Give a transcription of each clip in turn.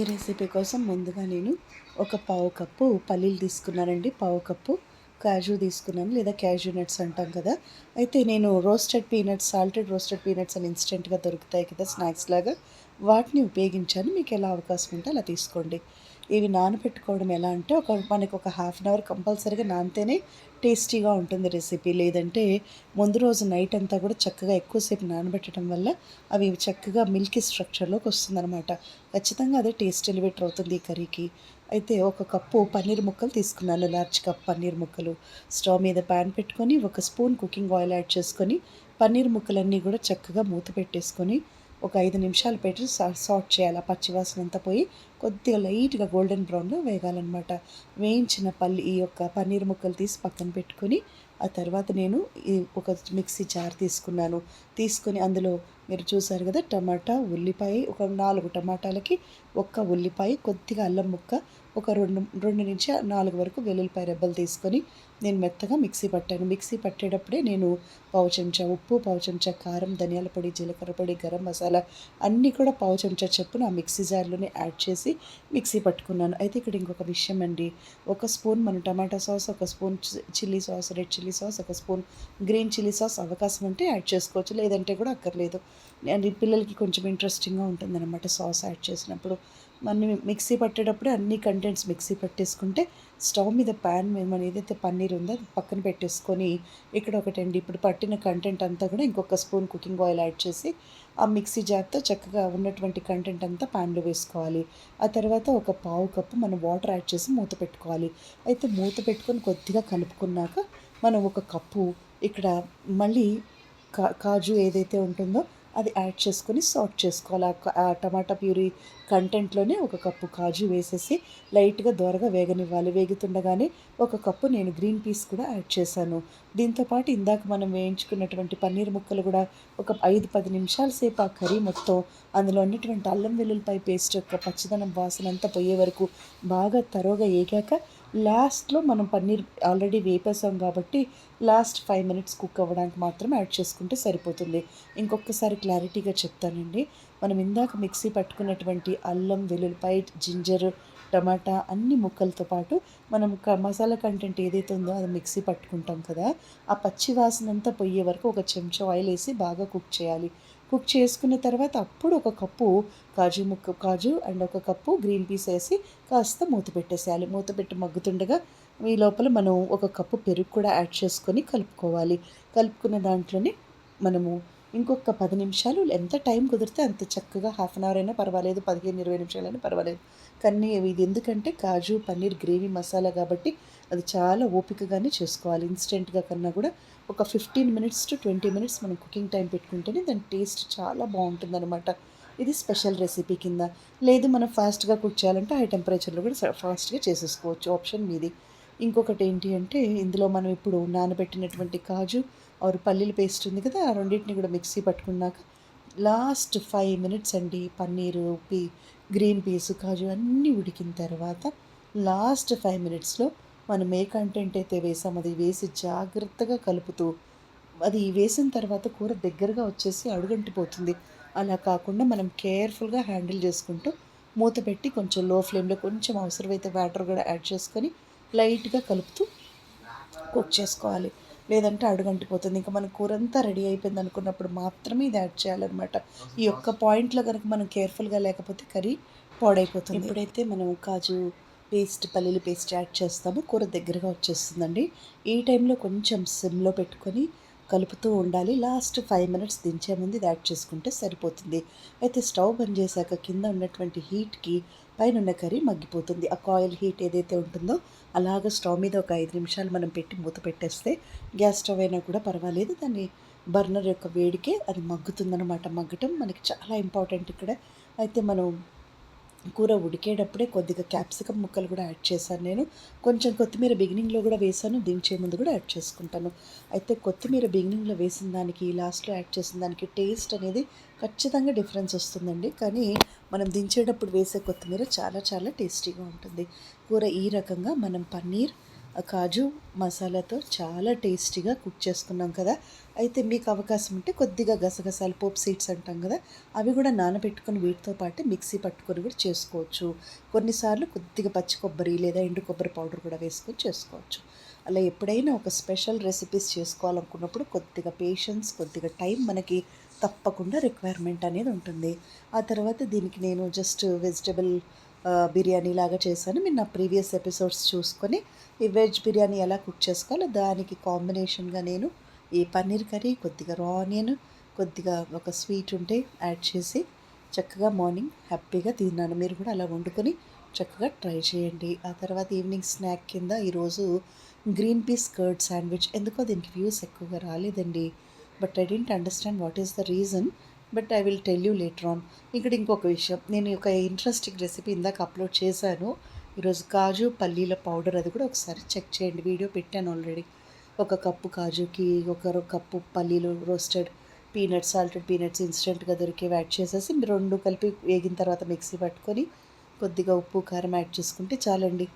ఈ రెసిపీ కోసం ముందుగా నేను ఒక పావు కప్పు పల్లీలు తీసుకున్నానండి. పావు కప్పు కాజు తీసుకున్నాను. లేదా క్యాజు నట్స్ అంటాం కదా. అయితే నేను roasted peanuts salted roasted peanuts అని ఇన్స్టెంట్గా దొరుకుతాయి కదా స్నాక్స్ లాగా. వాటిని ఉపయోగించాను. మీకు ఎలా అవకాశం ఉంటే అలా తీసుకోండి. ఇవి నానబెట్టుకోవడం ఎలా అంటే ఒక మనకి ఒక హాఫ్ అన్ అవర్ కంపల్సరీగా నానితేనే టేస్టీగా ఉంటుంది రెసిపీ లేదంటే ముందు రోజు నైట్ అంతా కూడా చక్కగా ఎక్కువసేపు నానబెట్టడం వల్ల అవి చక్కగా మిల్కీ స్ట్రక్చర్లోకి వస్తుందన్నమాట. ఖచ్చితంగా అదే టేస్ట్ ఎలివేటర్ అవుతుంది ఈ కర్రీకి. అయితే ఒక కప్పు పన్నీర్ ముక్కలు తీసుకున్నాను లార్జ్ కప్ పన్నీర్ ముక్కలు. స్టవ్ మీద ప్యాన్ పెట్టుకొని ఒక స్పూన్ కుకింగ్ ఆయిల్ యాడ్ చేసుకొని పన్నీర్ ముక్కలన్నీ కూడా చక్కగా మూత పెట్టేసుకొని ఒక ఐదు నిమిషాలు పెట్టి సాట్ చేయాలి. ఆ పచ్చివాసన అంతా పోయి కొద్దిగా లైట్గా గోల్డెన్ బ్రౌన్లో వేగాలన్నమాట. వేయించిన పల్లి ఈ యొక్క పన్నీర్ ముక్కలు తీసి పక్కన పెట్టుకొని ఆ తర్వాత నేను ఈ ఒక మిక్సీ జార్ తీసుకున్నాను. తీసుకొని అందులో మీరు చూసారు కదా టమాటా ఉల్లిపాయ ఒక నాలుగు టమాటాలకి ఒక్క ఉల్లిపాయ కొద్దిగా అల్లం ముక్క ఒక రెండు రెండు నుంచి నాలుగు వరకు వెల్లుల్లిపాయ రెబ్బలు తీసుకొని నేను మెత్తగా మిక్సీ పట్టాను. మిక్సీ పట్టేటప్పుడే నేను పావు చెంచా ఉప్పు పావు చెంచా కారం ధనియాల పొడి జీలకర్ర పొడి గరం మసాలా అన్నీ కూడా పావు చెంచా చెప్పున ఆ మిక్సీ జార్లోనే యాడ్ చేసి మిక్సీ పట్టుకున్నాను. అయితే ఇక్కడ ఇంకొక విషయం అండి. ఒక స్పూన్ మన టమాటా సాస్ ఒక spoon chilli sauce red chilli sauce ఒక స్పూన్ గ్రీన్ చిల్లీ సాస్ అవకాశం ఉంటే యాడ్ చేసుకోవచ్చు. లేదంటే కూడా అక్కర్లేదు. అండ్ పిల్లలకి కొంచెం ఇంట్రెస్టింగ్గా ఉంటుందన్నమాట సాస్ యాడ్ చేసినప్పుడు. మనం మిక్సీ పట్టేటప్పుడే అన్ని కంటెంట్స్ మిక్సీ పట్టేసుకుంటే స్టవ్ మీద ప్యాన్ మీద ఏదైతే పన్నీర్ ఉందో అది పక్కన పెట్టేసుకొని ఇక్కడ ఒకటండి ఇప్పుడు పట్టిన కంటెంట్ అంతా కూడా ఇంకొక స్పూన్ కుకింగ్ ఆయిల్ యాడ్ చేసి ఆ మిక్సీ జార్తో చక్కగా ఉన్నటువంటి కంటెంట్ అంతా ప్యాన్లో వేసుకోవాలి. ఆ తర్వాత ఒక పావు కప్పు మనం వాటర్ యాడ్ చేసి మూత పెట్టుకోవాలి. అయితే మూత పెట్టుకొని కొద్దిగా కలుపుకున్నాక మనం ఒక కప్పు ఇక్కడ మళ్ళీ కా కాజు ఏదైతే ఉంటుందో అది యాడ్ చేసుకొని సాల్ట్ చేసుకోవాలి. ఆ టమాటా ప్యూరీ కంటెంట్లోనే ఒక కప్పు కాజు వేసేసి లైట్గా దోరగా వేగనివ్వాలి. వేగుతుండగానే ఒక కప్పు నేను గ్రీన్ పీస్ కూడా యాడ్ చేశాను. దీంతోపాటు ఇందాక మనం వేయించుకున్నటువంటి పన్నీర్ ముక్కలు కూడా ఒక ఐదు పది నిమిషాల సేపు ఆ కర్రీ మొత్తం అందులో ఉన్నటువంటి అల్లం వెల్లుల్లిపాయ పేస్ట్ యొక్క పచ్చదనం వాసన అంతా పోయే వరకు బాగా తరోగా ఏగాక లాస్ట్లో మనం పన్నీర్ ఆల్రెడీ వేపేసాం కాబట్టి లాస్ట్ ఫైవ్ మినిట్స్ కుక్ అవ్వడానికి మాత్రం యాడ్ చేసుకుంటే సరిపోతుంది. ఇంకొకసారి క్లారిటీగా చెప్తానండి. మనం ఇందాక మిక్సీ పట్టుకున్నటువంటి అల్లం వెల్లుల్లిపాయ జింజర్ టమాటా అన్ని ముక్కలతో పాటు మనం మసాలా కంటెంట్ ఏదైతే ఉందో అది మిక్సీ పట్టుకుంటాం కదా ఆ పచ్చి వాసనంతా పోయే వరకు ఒక చెంచా ఆయిల్ వేసి బాగా కుక్ చేయాలి. కుక్ చేసుకున్న తర్వాత అప్పుడు ఒక కప్పు కాజు ముక్క కాజు అండ్ ఒక కప్పు గ్రీన్ పీస్ వేసి కాస్త మూత పెట్టేసేయాలి. మూత పెట్టి మగ్గుతుండగా ఈ లోపల మనం ఒక కప్పు పెరుగు కూడా యాడ్ చేసుకొని కలుపుకోవాలి. కలుపుకున్న దాంట్లోనే మనము ఇంకొక పది నిమిషాలు ఎంత టైం కుదిరితే అంత చక్కగా హాఫ్ అన్ అవర్ అయినా పర్వాలేదు పదిహేను ఇరవై నిమిషాలైనా పర్వాలేదు. కానీ ఇది ఎందుకంటే కాజు పన్నీర్ గ్రేవీ మసాలా కాబట్టి అది చాలా ఓపికగానే చేసుకోవాలి. ఇన్స్టెంట్గా కన్నా కూడా ఒక fifteen minutes to twenty minutes మనం కుకింగ్ టైం పెట్టుకుంటేనే దాని టేస్ట్ చాలా బాగుంటుందన్నమాట. ఇది స్పెషల్ రెసిపీ కింద. లేదు మనం ఫాస్ట్గా కుక్ చేయాలంటే హై టెంపరేచర్లో కూడా ఫాస్ట్గా చేసేసుకోవచ్చు. ఆప్షన్ మీది. ఇంకొకటి ఏంటి అంటే ఇందులో మనం ఇప్పుడు నానబెట్టినటువంటి కాజు ఆరు పల్లీల పేస్ట్ ఉంది కదా ఆ రెండింటిని కూడా మిక్సీ పట్టుకున్నాక లాస్ట్ ఫైవ్ మినిట్స్ అండి పన్నీరు పీ గ్రీన్ పీస్ కాజు అన్నీ ఉడికిన తర్వాత లాస్ట్ ఫైవ్ మినిట్స్లో మనం ఏ కంటెంట్ అయితే వేసామో అది వేసి జాగ్రత్తగా కలుపుతూ అది వేసిన తర్వాత కూర దగ్గరగా వచ్చేసి అడుగంటిపోతుంది. అలా కాకుండా మనం కేర్ఫుల్గా హ్యాండిల్ చేసుకుంటూ మూత పెట్టి కొంచెం లో ఫ్లేమ్లో కొంచెం అవసరమైతే వాటర్ కూడా యాడ్ చేసుకొని లైట్గా కలుపుతూ కుక్ చేసుకోవాలి. లేదంటే అడుగంటిపోతుంది. ఇంకా మన కూర అంతా రెడీ అయిపోయింది అనుకున్నప్పుడు మాత్రమే ఇది యాడ్ చేయాలన్నమాట. ఈ ఒక్క పాయింట్లో కనుక మనం కేర్ఫుల్గా లేకపోతే కర్రీ పాడైపోతుంది. ఎప్పుడైతే మనం కాజు పేస్ట్ పల్లీల పేస్ట్ యాడ్ చేస్తామో కూర దగ్గరగా వచ్చేస్తుందండి. ఈ టైంలో కొంచెం సిమ్లో పెట్టుకొని కలుపుతూ ఉండాలి. లాస్ట్ ఫైవ్ మినిట్స్ దించే ముందు ఇది యాడ్ చేసుకుంటే సరిపోతుంది. అయితే స్టవ్ బంద్ చేశాక కింద ఉన్నటువంటి హీట్కి పైన ఉన్న కర్రీ మగ్గిపోతుంది. ఆ కాయిల్ హీట్ ఏదైతే ఉంటుందో అలాగ స్టవ్ మీద ఒక ఐదు నిమిషాలు మనం పెట్టి మూత పెట్టేస్తే గ్యాస్ స్టవ్ అయినా కూడా పర్వాలేదు. దాన్ని బర్నర్ యొక్క వేడికే అది మగ్గుతుందనమాట మగ్గటం మనకి చాలా ఇంపార్టెంట్ ఇక్కడ. అయితే మనం కూర ఉడికేటప్పుడే కొద్దిగా క్యాప్సికమ్ ముక్కలు కూడా యాడ్ చేశాను నేను. కొంచెం కొత్తిమీర బిగినింగ్లో కూడా వేసాను దించే ముందు కూడా యాడ్ చేసుకుంటాను. అయితే కొత్తిమీర బిగినింగ్లో వేసిన దానికి లాస్ట్లో యాడ్ చేసిన దానికి టేస్ట్ అనేది ఖచ్చితంగా డిఫరెన్స్ వస్తుందండి. కానీ మనం దించేటప్పుడు వేసే కొత్తిమీర చాలా చాలా టేస్టీగా ఉంటుంది. కూర ఈ రకంగా మనం పన్నీర్ కాజు మసాలాతో చాలా టేస్టీగా కుక్ చేసుకున్నాం కదా. అయితే మీకు అవకాశం ఉంటే కొద్దిగా గసగసాలు పోప్ సీడ్స్ అంటాం కదా అవి కూడా నానబెట్టుకొని వీటితో పాటు మిక్సీ పట్టుకొని కూడా చేసుకోవచ్చు. కొన్నిసార్లు కొద్దిగా పచ్చి కొబ్బరి లేదా ఎండు కొబ్బరి పౌడర్ కూడా వేసుకొని చేసుకోవచ్చు. అలా ఎప్పుడైనా ఒక స్పెషల్ రెసిపీస్ చేసుకోవాలనుకున్నప్పుడు కొద్దిగా పేషెన్స్ కొద్దిగా టైం మనకి తప్పకుండా రిక్వైర్మెంట్ అనేది ఉంటుంది. ఆ తర్వాత దీనికి నేను జస్ట్ వెజిటబుల్ బిర్యానీ లాగా చేశాను. మీరు నా ప్రీవియస్ ఎపిసోడ్స్ చూసుకొని ఈ వెజ్ బిర్యానీ ఎలా కుక్ చేసుకోవాలో దానికి కాంబినేషన్గా నేను ఈ పన్నీర్ కర్రీ కొద్దిగా రా ఆనియన్ కొద్దిగా ఒక స్వీట్ ఉంటే యాడ్ చేసి చక్కగా మార్నింగ్ హ్యాపీగా తిన్నాను. మీరు కూడా అలా వండుకొని చక్కగా ట్రై చేయండి. ఆ తర్వాత ఈవినింగ్ స్నాక్ కింద ఈరోజు గ్రీన్ పీస్ కర్డ్ శాండ్విచ్. ఎందుకో దీనికి వ్యూస్ ఎక్కువగా రాలేదండి. But I don't understand what is the reason. But I will tell you later on ఇక్కడ ఇంకొక విషయం. నేను ఒక ఇంట్రెస్టింగ్ రెసిపీ ఇందాక అప్లోడ్ చేశాను. ఈరోజు కాజు పల్లీల పౌడర్ అది కూడా ఒకసారి చెక్ చేయండి. వీడియో పెట్టాను ఆల్రెడీ ఒక కప్పు కాజుకి ఒక కప్పు పల్లీలు రోస్టెడ్ పీనట్స్ సాల్టెడ్ పీనట్స్ ఇన్స్టెంట్గా దొరికేవి యాడ్ చేసేసి రెండు కలిపి వేగిన తర్వాత మిక్సీ పట్టుకొని కొద్దిగా ఉప్పు కారం యాడ్ చేసుకుంటే చాలండి.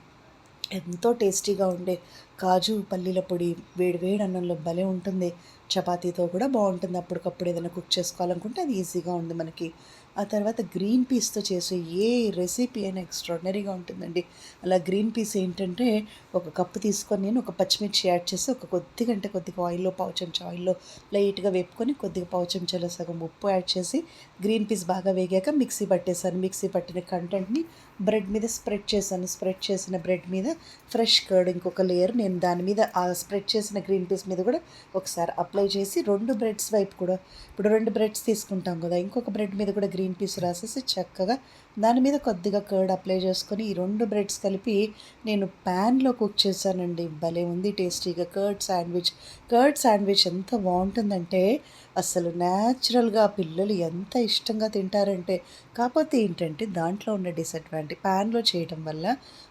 ఎంతో టేస్టీగా ఉండే కాజు పల్లీల పొడి వేడి వేడి అన్నంలో భలే ఉంటుంది. చపాతీతో కూడా బాగుంటుంది. అప్పటికప్పుడు ఏదైనా కుక్ చేసుకోవాలనుకుంటే అది ఈజీగా ఉంది మనకి. ఆ తర్వాత గ్రీన్ పీస్తో చేసే ఏ రెసిపీ అయినా ఎక్స్ట్రాడినరీగా ఉంటుందండి. అలా గ్రీన్ పీస్ ఏంటంటే ఒక కప్పు తీసుకొని నేను ఒక పచ్చిమిర్చి యాడ్ చేసి ఒక కొద్దిగా అంటే కొద్దిగా ఆయిల్లో పావు చెంచా ఆయిల్లో లైట్గా వేపుకొని కొద్దిగా పావు చెంచాలో సగం ఉప్పు యాడ్ చేసి గ్రీన్ పీస్ బాగా వేగాక మిక్సీ పట్టేశాను మిక్సీ పట్టిన కంటెంట్ని బ్రెడ్ మీద స్ప్రెడ్ చేశాను. స్ప్రెడ్ చేసిన బ్రెడ్ మీద ఫ్రెష్ కర్డ్ ఇంకొక లేయర్ నేను దాని మీద ఆ స్ప్రెడ్ చేసిన గ్రీన్ పీస్ మీద కూడా ఒకసారి అప్లై చేసి రెండు బ్రెడ్స్ వైపు కూడా. ఇప్పుడు రెండు బ్రెడ్స్ తీసుకుంటాం కదా ఇంకొక బ్రెడ్ మీద కూడా గ్రీన్ పీస్ రాసేసి చక్కగా దాని మీద కొద్దిగా కర్డ్ అప్లై చేసుకొని ఈ రెండు బ్రెడ్స్ కలిపి నేను ప్యాన్లో కుక్ చేశానండి. భలే ఉంది టేస్టీగా. Curd sandwich. కర్డ్ శాండ్విచ్ ఎంత బాగుంటుందంటే అసలు న్యాచురల్గా పిల్లలు ఎంత ఇష్టంగా తింటారంటే కాకపోతే ఏంటంటే దాంట్లో ఉన్న డిసడ్వాంటేజ్ ప్యాన్లో చేయటం వల్ల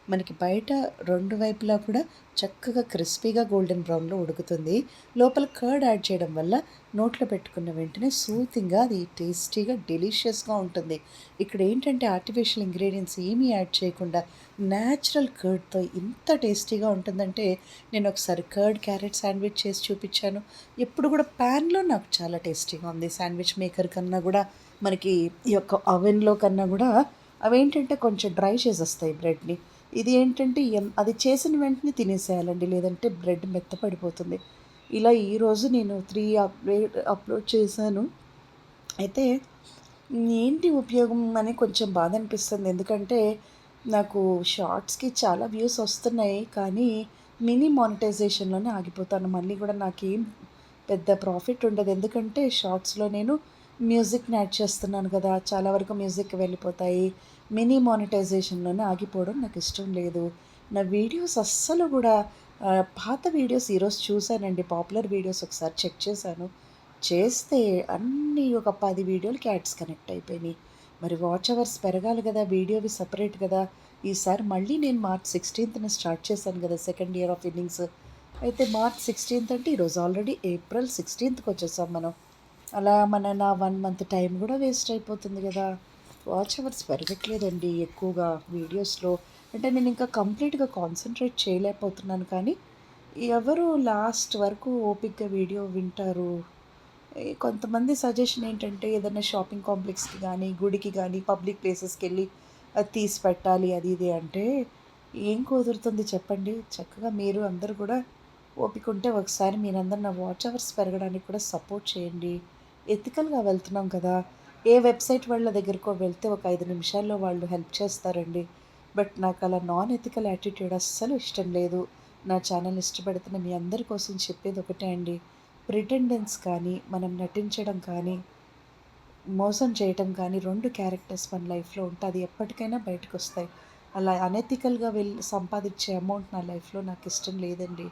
మనకి బయట రెండు వైపులా కూడా చక్కగా క్రిస్పీగా గోల్డెన్ బ్రౌన్లో ఉడుకుతుంది. లోపల కర్డ్ యాడ్ చేయడం వల్ల నోట్లో పెట్టుకున్న వెంటనే సూతింగ్గా అది టేస్టీగా డెలిషియస్గా ఉంటుంది. ఇక్కడ ఏంటంటే ఆర్టిఫిషియల్ ఇంగ్రీడియంట్స్ ఏమీ యాడ్ చేయకుండా న్యాచురల్ కర్డ్తో ఇంత టేస్టీగా ఉంటుందంటే నేను ఒకసారి కర్డ్ క్యారెట్ శాండ్విచ్ చేసి చూపించాను. ఎప్పుడు కూడా ప్యాన్లో నాకు చాలా టేస్టీగా ఉంది. శాండ్విచ్ మేకర్ కన్నా కూడా మనకి ఈ యొక్క అవెన్లో కన్నా కూడా అవేంటంటే కొంచెం డ్రై చేసేస్తాయి బ్రెడ్ని. ఇది ఏంటంటే అది చేసిన వెంటనే తినేసేయాలండి లేదంటే బ్రెడ్ మెత్తపడిపోతుంది. ఇలా ఈరోజు నేను త్రీ అప్లోడ్ అప్లోడ్ చేశాను. అయితే ఏంటి ఉపయోగం అని కొంచెం బాధ అనిపిస్తుంది. ఎందుకంటే నాకు షార్ట్స్కి చాలా వ్యూస్ వస్తున్నాయి కానీ మినీ మానిటైజేషన్లోనే ఆగిపోతాను. మళ్ళీ కూడా నాకేం పెద్ద ప్రాఫిట్ ఉండదు. ఎందుకంటే షార్ట్స్లో నేను మ్యూజిక్ని యాడ్ చేస్తున్నాను కదా చాలా వరకు మ్యూజిక్ వెళ్ళిపోతాయి. మినీ మానిటైజేషన్లోనే ఆగిపోవడం నాకు ఇష్టం లేదు. నా వీడియోస్ అస్సలు కూడా పాత వీడియోస్ ఈరోజు చూశానండి. పాపులర్ వీడియోస్ ఒకసారి చెక్ చేశాను. చేస్తే అన్నీ ఒక పది వీడియోలకి యాడ్స్ కనెక్ట్ అయిపోయినాయి. మరి వాచ్ అవర్స్ పెరగాలి కదా వీడియోవి సపరేట్ కదా. ఈసారి మళ్ళీ నేను మార్చ్ సిక్స్టీన్త్న స్టార్ట్ చేశాను కదా సెకండ్ ఇయర్ ఆఫ్ ఇన్నింగ్స్. అయితే మార్చ్ సిక్స్టీన్త్ అంటే ఈరోజు ఆల్రెడీ ఏప్రిల్ సిక్స్టీన్త్కి వచ్చేసాం మనం. అలా మన నా వన్ మంత్ టైం కూడా వేస్ట్ అయిపోతుంది కదా. వాచ్ అవర్స్ పెరగట్లేదండి ఎక్కువగా వీడియోస్లో. అంటే నేను ఇంకా కంప్లీట్గా కాన్సన్ట్రేట్ చేయలేకపోతున్నాను కానీ ఎవరు లాస్ట్ వరకు ఓపిక్గా వీడియో వింటారు? కొంతమంది సజెషన్ ఏంటంటే ఏదైనా షాపింగ్ కాంప్లెక్స్కి కానీ గుడికి కానీ పబ్లిక్ ప్లేసెస్కి వెళ్ళి అది తీసి పెట్టాలి అది ఇది అంటే ఏం కుదురుతుంది చెప్పండి? చక్కగా మీరు అందరూ కూడా ఓపిక ఉంటే ఒకసారి మీరందరూ నా వాచ్ అవర్స్ పెరగడానికి కూడా సపోర్ట్ చేయండి. ఎథికల్గా వెళ్తున్నాం కదా. ఏ వెబ్సైట్ వాళ్ళ దగ్గరకో వెళ్తే ఒక ఐదు నిమిషాల్లో వాళ్ళు హెల్ప్ చేస్తారండి. బట్ నాకు అలా నాన్ ఎథికల్ యాటిట్యూడ్ అస్సలు ఇష్టం లేదు. నా ఛానల్ ఇష్టపడుతున్న మీ అందరి కోసం చెప్పేది ఒకటే అండి. ప్రిటెండెన్స్ కానీ మనం నటించడం కానీ మోసం చేయటం కానీ రెండు క్యారెక్టర్స్ మన లైఫ్లో ఉంటే అది ఎప్పటికైనా బయటకు వస్తాయి అలా అనెథికల్గా వెళ్ళి సంపాదించే అమౌంట్ నా లైఫ్లో నాకు ఇష్టం లేదండి.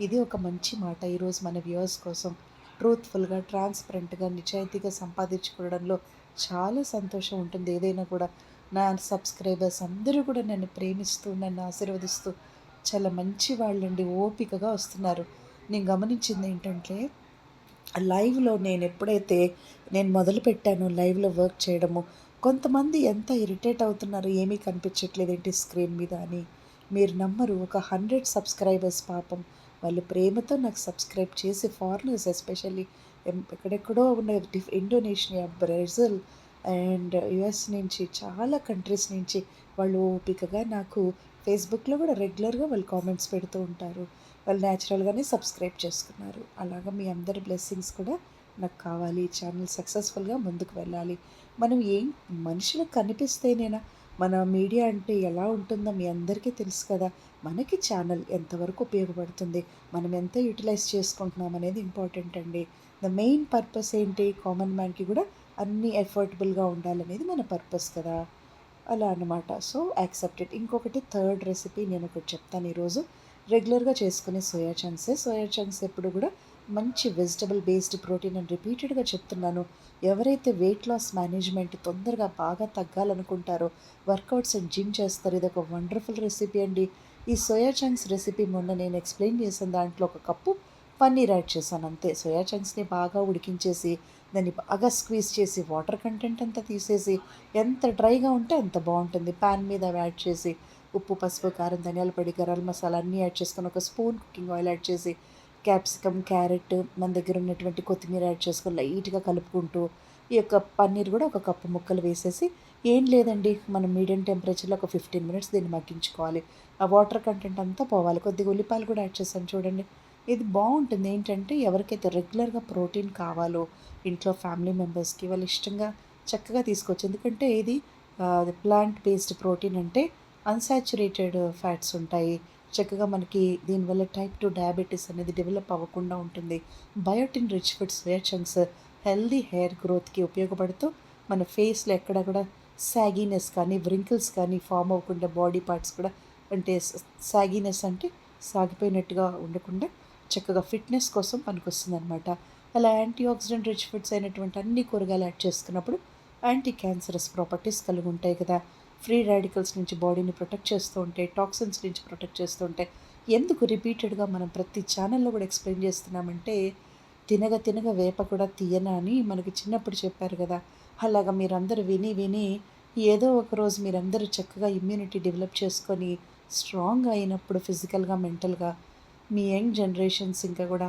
ఇది ఒక మంచి మాట. ఈరోజు మన వ్యూవర్స్ కోసం ట్రూత్ఫుల్గా ట్రాన్స్పరెంట్గా నిజాయితీగా సంపాదించుకోవడంలో చాలా సంతోషం ఉంటుంది. ఏదైనా కూడా నా సబ్స్క్రైబర్స్ అందరూ కూడా నన్ను ప్రేమిస్తూ నన్ను ఆశీర్వదిస్తూ చాలా మంచి వాళ్ళండి ఓపికగా వస్తున్నారు. నేను గమనించింది ఏంటంటే లైవ్లో నేను ఎప్పుడైతే నేను మొదలు పెట్టాను లైవ్లో వర్క్ చేయడము కొంతమంది ఎంత ఇరిటేట్ అవుతున్నారు ఏమీ కనిపించట్లేదు ఏంటి స్క్రీన్ మీద అని. మీరు నమ్మరు ఒక హండ్రెడ్ సబ్స్క్రైబర్స్ పాపం. వాళ్ళు ప్రేమతో నాకు సబ్స్క్రైబ్ చేసి ఫారినర్స్ ఎస్పెషల్లీ ఎక్కడెక్కడో ఉన్న diff Indonesia Brazil and US నుంచి చాలా కంట్రీస్ నుంచి వాళ్ళు ఓపికగా నాకు ఫేస్బుక్లో కూడా రెగ్యులర్గా వాళ్ళు కామెంట్స్ పెడుతూ ఉంటారు. వాళ్ళు న్యాచురల్గానే సబ్స్క్రైబ్ చేసుకున్నారు. అలాగా మీ అందరి బ్లెస్సింగ్స్ కూడా నాకు కావాలి. ఛానల్ సక్సెస్ఫుల్గా ముందుకు వెళ్ళాలి. మనం ఏం మనుషులకు కనిపిస్తేనేనా మన మీడియా అంటే ఎలా ఉంటుందో మీ అందరికీ తెలుసు కదా. మనకి ఛానల్ ఎంతవరకు ఉపయోగపడుతుంది? మనం ఎంత యూటిలైజ్ చేసుకుంటున్నాం అనేది ఇంపార్టెంట్ అండి. ద మెయిన్ పర్పస్ ఏంటి? కామన్ మ్యాన్కి కూడా అన్నీ ఎఫర్టబుల్గా ఉండాలనేది మన పర్పస్ కదా. అలా అన్నమాట. సో యాక్సెప్టెడ్ ఇంకొకటి థర్డ్ రెసిపీ నేను ఒకటి చెప్తాను ఈరోజు. రెగ్యులర్గా చేసుకునే సోయా చంక్సే. సోయా చంక్స్ ఎప్పుడు కూడా మంచి వెజిటబుల్ బేస్డ్ ప్రోటీన్ అని రిపీటెడ్గా చెప్తున్నాను. ఎవరైతే వెయిట్ లాస్ మేనేజ్మెంట్ తొందరగా బాగా తగ్గాలనుకుంటారో వర్కౌట్స్ అండ్ జిమ్ చేస్తారు. ఇది ఒక వండర్ఫుల్ రెసిపీ అండి. ఈ సోయా చంక్స్ రెసిపీ మొన్న నేను ఎక్స్ప్లెయిన్ చేసిన దాంట్లో ఒక కప్పు పన్నీర్ యాడ్ చేశాను. అంతే సోయా చంక్స్ని బాగా ఉడికించేసి దాన్ని బాగా స్క్వీజ్ చేసి వాటర్ కంటెంట్ అంతా తీసేసి ఎంత డ్రైగా ఉంటే అంత బాగుంటుంది. ప్యాన్ మీద యాడ్ చేసి ఉప్పు పసుపు కారం ధనియాల పొడి గరం మసాలా అన్నీ యాడ్ చేసుకొని ఒక స్పూన్ కుకింగ్ ఆయిల్ యాడ్ చేసి క్యాప్సికమ్ క్యారెట్ మన దగ్గర ఉన్నటువంటి కొత్తిమీర యాడ్ చేసుకొని లైట్గా కలుపుకుంటూ ఈ యొక్క పన్నీర్ కూడా ఒక కప్పు ముక్కలు వేసేసి ఏం లేదండి మనం మీడియం టెంపరేచర్లో ఒక ఫిఫ్టీన్ మినిట్స్ దీన్ని మగ్గించుకోవాలి. ఆ వాటర్ కంటెంట్ అంతా పోవాలి. కొద్దిగా ఉల్లిపాయలు కూడా యాడ్ చేస్తాను చూడండి. ఇది బాగుంటుంది. ఏంటంటే ఎవరికైతే రెగ్యులర్గా ప్రోటీన్ కావాలో ఇంట్లో ఫ్యామిలీ మెంబర్స్కి వాళ్ళు ఇష్టంగా చక్కగా తీసుకోవచ్చు ఎందుకంటే ఇది ప్లాంట్ బేస్డ్ ప్రోటీన్ అంటే అన్సాచురేటెడ్ ఫ్యాట్స్ ఉంటాయి. చక్కగా మనకి దీనివల్ల టైప్ టూ డయాబెటీస్ అనేది డెవలప్ అవ్వకుండా ఉంటుంది. Biotin rich foods where chunks healthy hair గ్రోత్కి ఉపయోగపడుతూ మన ఫేస్లో ఎక్కడ కూడా సాగీనెస్ కానీ వ్రింకిల్స్ కానీ ఫామ్ అవ్వకుండా బాడీ పార్ట్స్ కూడా అంటే సాగీనెస్ అంటే సాగిపోయినట్టుగా ఉండకుండా చక్కగా ఫిట్నెస్ కోసం పనికొస్తుంది అనమాట అలా యాంటీ ఆక్సిడెంట్ రిచ్ ఫుడ్స్ అయినటువంటి అన్ని కూరగాయలు యాడ్ చేసుకున్నప్పుడు యాంటీ క్యాన్సరస్ ప్రాపర్టీస్ కలిగి ఉంటాయి కదా. ఫ్రీ రాడికల్స్ నుంచి బాడీని ప్రొటెక్ట్ చేస్తూ ఉంటాయి టాక్సిన్స్ నుంచి ప్రొటెక్ట్ చేస్తూ ఉంటాయి ఎందుకు రిపీటెడ్గా మనం ప్రతి ఛానల్లో కూడా ఎక్స్ప్లెయిన్ చేస్తున్నామంటే తినగ తినగ వేప కూడా తీయనా అని మనకి చిన్నప్పుడు చెప్పారు కదా. అలాగా మీరందరూ విని విని ఏదో ఒక రోజు మీరందరూ చక్కగా ఇమ్యూనిటీ డెవలప్ చేసుకొని స్ట్రాంగ్ అయినప్పుడు ఫిజికల్గా మెంటల్గా మీ యంగ్ జనరేషన్స్ ఇంకా కూడా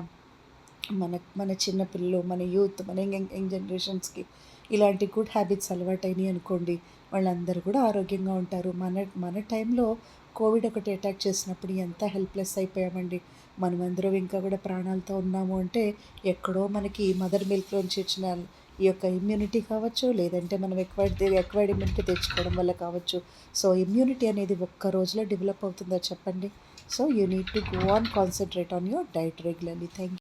మన మన చిన్నపిల్లలు మన యూత్ మన యంగ్ యంగ్ జనరేషన్స్కి ఇలాంటి గుడ్ హ్యాబిట్స్ అలవాటైనాయి అనుకోండి వాళ్ళందరూ కూడా ఆరోగ్యంగా ఉంటారు. మన మన టైంలో కోవిడ్ ఒకటి అటాక్ చేసినప్పుడు ఎంత హెల్ప్లెస్ అయిపోయామండి. మనమందరం ఇంకా కూడా ప్రాణాలతో ఉన్నాము అంటే ఎక్కడో మనకి మదర్ మిల్క్లోంచి వచ్చిన ఈ యొక్క ఇమ్యూనిటీ కావచ్చు లేదంటే మనం ఎక్వైడ్ ఎక్వైడ్ ఇమ్యూనిటీ తెచ్చుకోవడం వల్ల కావచ్చు. సో ఇమ్యూనిటీ అనేది ఒక్క రోజులో డెవలప్ అవుతుందో చెప్పండి? So you need to go on concentrate on your diet regularly thank